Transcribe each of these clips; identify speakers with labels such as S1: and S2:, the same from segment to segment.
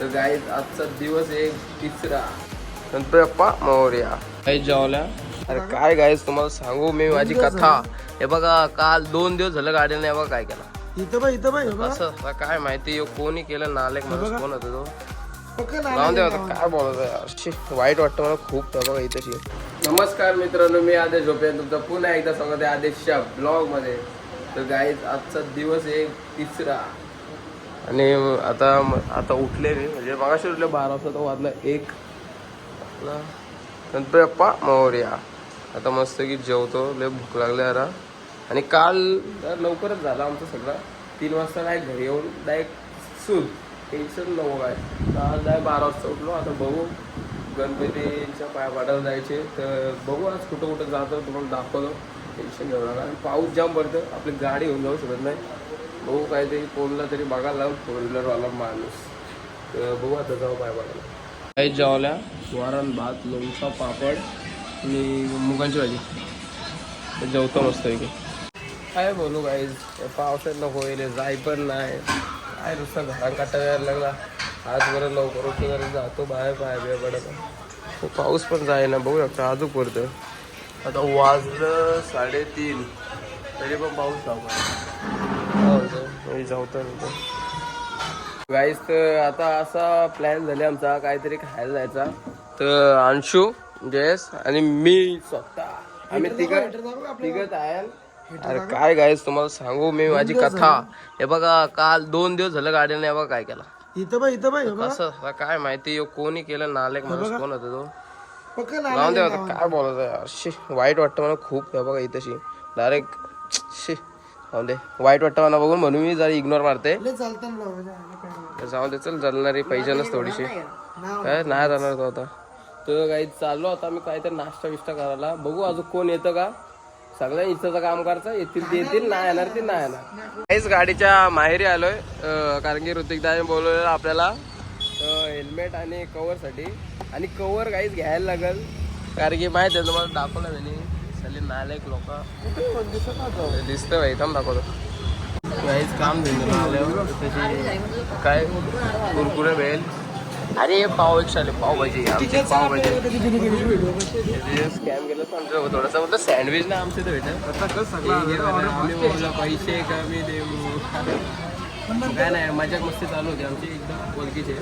S1: तर गाईज आजचा दिवस एक तिसरा. गणपती बाप्पा मोर्या. काही जेवल्या अरे काय गाईज तुम्हाला सांगू मी माझी कथा. हे बघा काल दोन दिवस झालं गाडीने बघा काय केला.
S2: इथं बघ इथं बघ हे बघ.
S1: असं आता काय माहिती ह्यो कोणी केलं नालेक माणूस कोण होता तो?
S2: नाही
S1: दे आता काय बोलत आहे यार. शी, वाईट वाटतं मला खूप बघा इथेशी. नमस्कार मित्रांनो मी आदेश झोपे. तुमचं पुन्हा एकदा सांगत आहे आदेशच्या ब्लॉगमध्ये. तर गाईज आजचा दिवस एक तिसरा. आणि आता आता उठले मी. म्हणजे मागाशी उठले बारा वाजता तर वाजला एक. गणपती बाप्पा मोर्या. आता मस्त की जेवतो लय भूक लागली अरा आणि काल लवकरच झाला आमचा सगळा. तीन वाजता काय घरी येऊन डायरेक्ट सूद टेन्शन नको काय. काल डाय बारा वाजता उठलो. आता बघू गणपतीच्या पाया पाडायला जायचे. तर बघू आज कुठं कुठं जातो तुम्हाला दाखवतो. टेन्शन घेऊ नका. आणि पाऊस जाम पडतं आपली गाडी होऊन जाऊ शकत नाही. बघू काहीतरी कोणला तरी बघायला लावून फोर व्हीलरवाला माणूस. तर बघू आता जाऊ पाय पाडायला काही जेवल्या वरण भात लोणचा पापड आणि मुगांची भाजी. जेवतो मस्त पैकी. काय बोलू गाईज पावसात नको येईल जाय पण नाही. काय नुसतं घरात काटा यायला लागला. आज बरं लवकर उठून जरा जातो बाहेर बाहेर बिहेर पडत तो पाऊस पण जाय ना बघू शकतो अजून पडतं आता वाजलं साडेतीन. तरी पण पाऊस लावतो जाऊतो गाईस तर आता असा प्लॅन झाले आमचा काहीतरी खायला जायचा. तर अंशू जयस आणि मी स्वतः. आम्ही तिघ तिघत आहे. अरे काय गाईस तुम्हाला सांगू मी माझी कथा. हे बघा काल दोन दिवस झालं गाडीने बघा काय केला.
S2: इथं बघ इथं बघ.
S1: कसं काय माहिती कोणी केलं नालेक माणूस कोण होता तो? दे काय बोलत आहे यार. शी वाईट वाटतं मला खूप हे बघा इथंशी डायरेक्ट जाऊन दे. वाईट वाटतं मला बघून म्हणून मी जरा इग्नोर मारते. जाऊन दे चल जलणारी पैशानच थोडीशी. काय नाही जाणार तो आता. तर काही चाललो आता मी काहीतरी नाश्ता बिष्टा करायला. बघू अजून कोण येतं का? सगळ्या इच्छाचं काम करायचं येतील ते येतील नाही येणार ते नाही येणार. काहीच गाडीच्या माहेरी आलोय. कारण की ऋतिकदाने बोलवलेलं आपल्याला हेल्मेट आणि कवरसाठी आणि कवर काहीच घ्यायला लागल. कारण की माहिती आहे तुम्हाला दाखवलं त्यांनी. सली नालायक लोक. दिसतं भाई थांब दाखवतो. काहीच काम धंदे आल्यावर त्याची काय? कुरकुरे भेल. अरे पाव चालेल पावभाजी आमची पावभाजी स्कॅम केलं तर आमचं थोडंसं. म्हटलं सँडविच ना आमचं इथं भेटेल. पैसे कमी देऊ. काय नाही मजाक मस्ती चालू होती आमची एकदम ओळखीचे.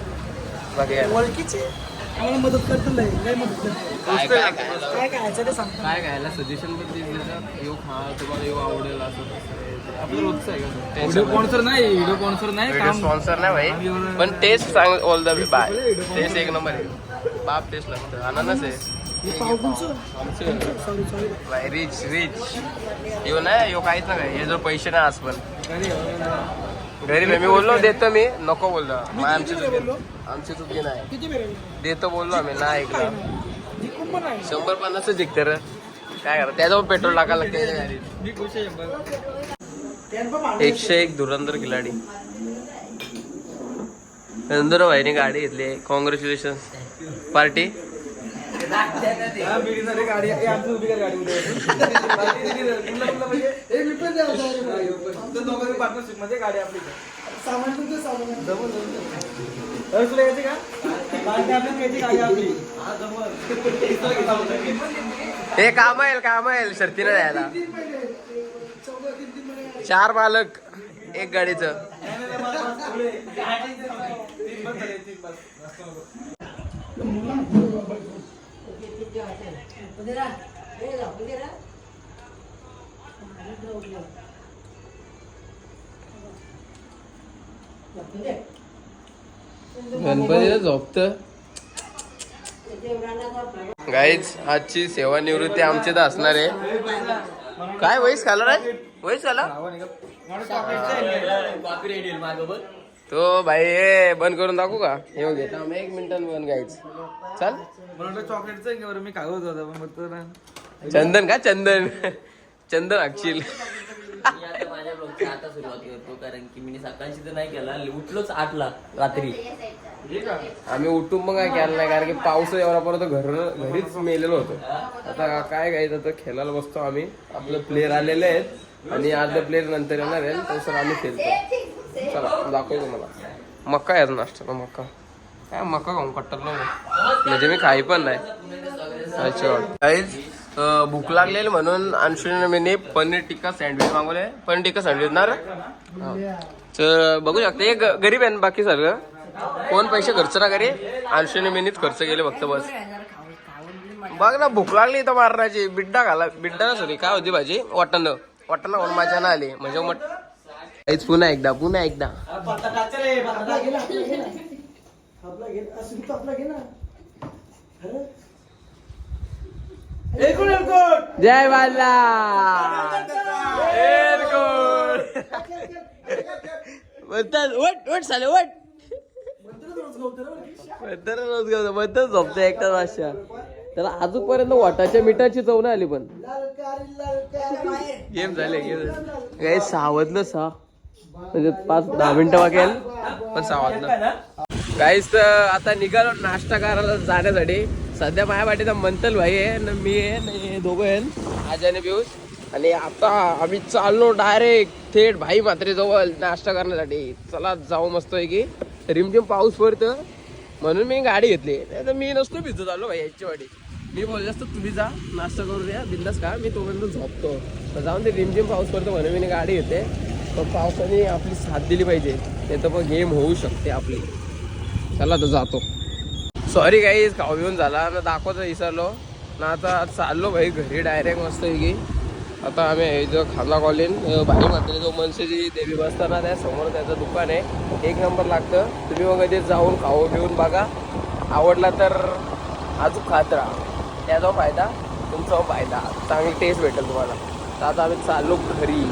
S1: बाकी.
S2: ओळखीचे? आम्हाला मदत करतो लय लय मदत करतो
S1: काय काय खायला
S2: काय खायचं ते सांगतो
S1: काय खायला सजेशन पण तेच देतात येऊ खा तुम्हाला येऊ आवडेल असं तसं हे ते. आपलं रोजचं आहे का
S3: व्हिडिओ स्पॉन्सर नाही व्हिडिओ स्पॉन्सर नाही काम
S1: स्पॉन्सर नाही भाई. पण टेस्ट सांग ऑल द बाय टेस्ट एक नंबर आहे. बाप टेस्ट लागतं. अननस आहे.
S2: सॉरी सॉरी
S1: भाई रिच रिच यो नाही यो काहीच नाही हे जर पैसे नाही आज पण घरी मी बोललो देतो मी. नको बोललो. आमची चुकी आमची चुकी नाही.
S2: किती बेर
S1: देतो बोललो आम्ही नाही ऐकलं.
S2: जिंकून पण नाही.
S1: शंभर पन्नास जिंकते रे. काय करा त्याच्यावर पेट्रोल टाकायला लागते. त्याच्या गाडीत
S2: त्यानं पण
S1: एकशे एक धुरंधर खिलाडी. धुरंधर भाईने गाडी घेतली. कॉंग्रॅच्युलेशन पार्टी
S3: गाडी. आमची उभी कर गाडी पार्टनरशिपमध्ये गाडी आपली
S2: सामान तुमचं सामान
S3: तुला यायची का? गाडी आपली घ्यायची गाडी आपली.
S1: हे काम येईल काम येईल शर्तीने द्यायला चार मालक एक गाडीचं. गणपतीला झोपत. गाईच आजची सेवानिवृत्ती आमची तर असणार आहे. काय वयस खाला रे? वयस खाला तो भाई हे बंद करून दाखवू का? हे घेता आम्ही एक मिनिटात बंद गाईच चाल.
S3: चॉकलेटचं मी होता तर
S1: चंदन का? चंदन. चंदन अक्षिल.
S4: मी आता सुरुवात करतो कारण की मी सकाळची तर नाही केला उठलोच आठला रात्री.
S1: आम्ही उठून मग काय केलं नाही कारण की पाऊस एवढा परत घर घरीच मेलेलो होतो. आता काय घ्यायचं तर खेळायला बसतो आम्ही. आपलं प्लेअर आलेले आहेत आणि अर्धे प्लेअर नंतर येणार आहे तसं आम्ही खेळतो चला दाखवतो मला मक्का आहे नाश्त्याला मक्का काय मका खाऊन कट्टरलो म्हणजे मी खाई पण नाही. अच्छा. काहीच भूक लागलेली म्हणून अंशुने मी पनीर टिक्का सँडविच मागवले. पनीर टिक्का सँडविच ना तर बघू शकता एक गरीब आहे ना बाकी सगळं? कोण पैसे खर्च ना करे अंशुने मीनीच खर्च केले फक्त बस. बघ ना भूक लागली तर मारण्याची. बिड्डा घाला बिड्डा ना सॉरी काय होती भाजी? वाटण. वाटण खाऊन माझ्या ना आली. म्हणजे मट काहीच पुन्हा एकदा पुन्हा एकदा.
S2: आपला
S1: जय बाला. म्हणतात वट वट साले वट म्हणतात रोज गावतो म्हणतात झोपतो एकटाच वाशा त्याला अजूनपर्यंत वाटाच्या मिठाची चव नाही आली पण.
S2: ललकारी ललकारी
S1: गेम झाले. गेम काही सावधलं सहा. म्हणजे पाच दहा मिनिटं वागेल पण सावधलं काहीच तर आता निघालो नाश्ता करायला जाण्यासाठी. सध्या माझ्या वाटेचा मंतल भाई आहे ना मी आहे ना हे दोघं आहे आजाने आणि आणि आता आम्ही चाललो डायरेक्ट थेट भाई मात्रे जवळ नाश्ता करण्यासाठी. चला जाऊ मस्त आहे की रिमझिम पाऊस पडतं म्हणून मी गाडी घेतली. नाही तर मी नसतो भिजत आलो भाई याची वाटी मी बोलले असतो तुम्ही जा नाश्ता करू द्या बिंदास का मी तोपर्यंत झोपतो. तर जाऊन ते रिमझिम पाऊस पडतो म्हणून मी गाडी घेते पण पावसाने आपली साथ दिली पाहिजे. नाही तर मग गेम होऊ शकते आपली. चला तर जातो. सॉरी काही खाऊ येऊन झाला. ना दाखवायचं विसरलो. ना आता चाललो भाई घरी डायरेक्ट मस्त की आता आम्ही जो खांदा कॉलिन भाई मात्र जो मनसेची देवी बसताना त्या समोर त्याचं दुकान आहे. एक नंबर लागतं. तुम्ही मग कधी जाऊन खाऊ घेऊन बघा. आवडला तर अजून खात राहा. त्याचा फायदा तुमचा फायदा. चांगली टेस्ट भेटेल तुम्हाला. तर आता आम्ही चाललो घरी.